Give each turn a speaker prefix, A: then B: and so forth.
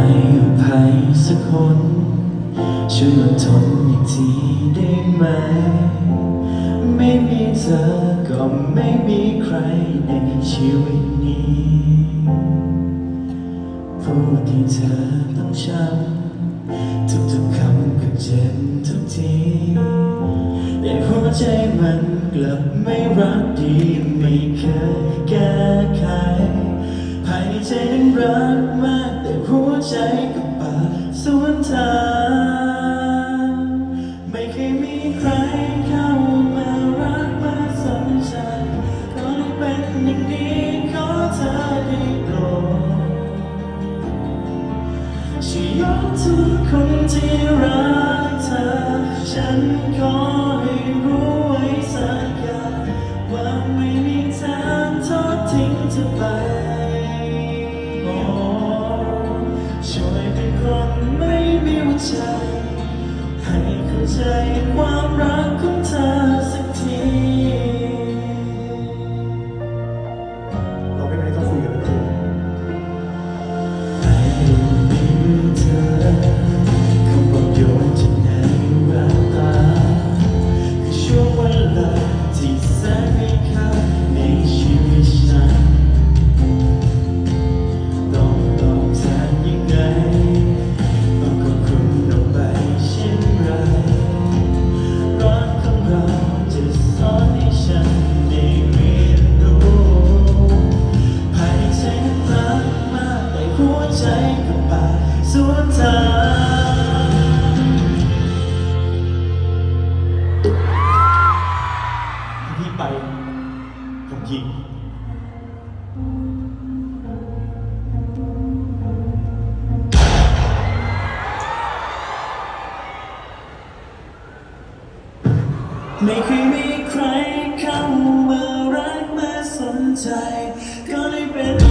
A: ให้อภัยสักคน ช่วยอดทนอีกทีได้ไหม ไม่มีเธอก็ไม่มีใครในชีวิตนี้พูดที่เธอต้องช้ำทุกๆคำก็เจ็บทุกทีแต่หัวใจมันกลับไม่รักดีไม่เคยแก้ไข ภายในใจนั้นรักมาก แต่หัวใจกับปาสวนทางไม่เคยมีใครเข้ามารักมาสนใจก็เลยเป็นอย่างนี้ขอเธอได้โปรดช่วยยกทุกคนที่รักเธอ ฉันขอให้รู้ไว้สักอย่างว่าไม่มีทางทอดทิ้งเธอไป ใจ ให้เข้าใจว่า ยิง
B: ไม่เค
A: ยมีใครเข้ามารักมาสนใจ ก็เลยเป็น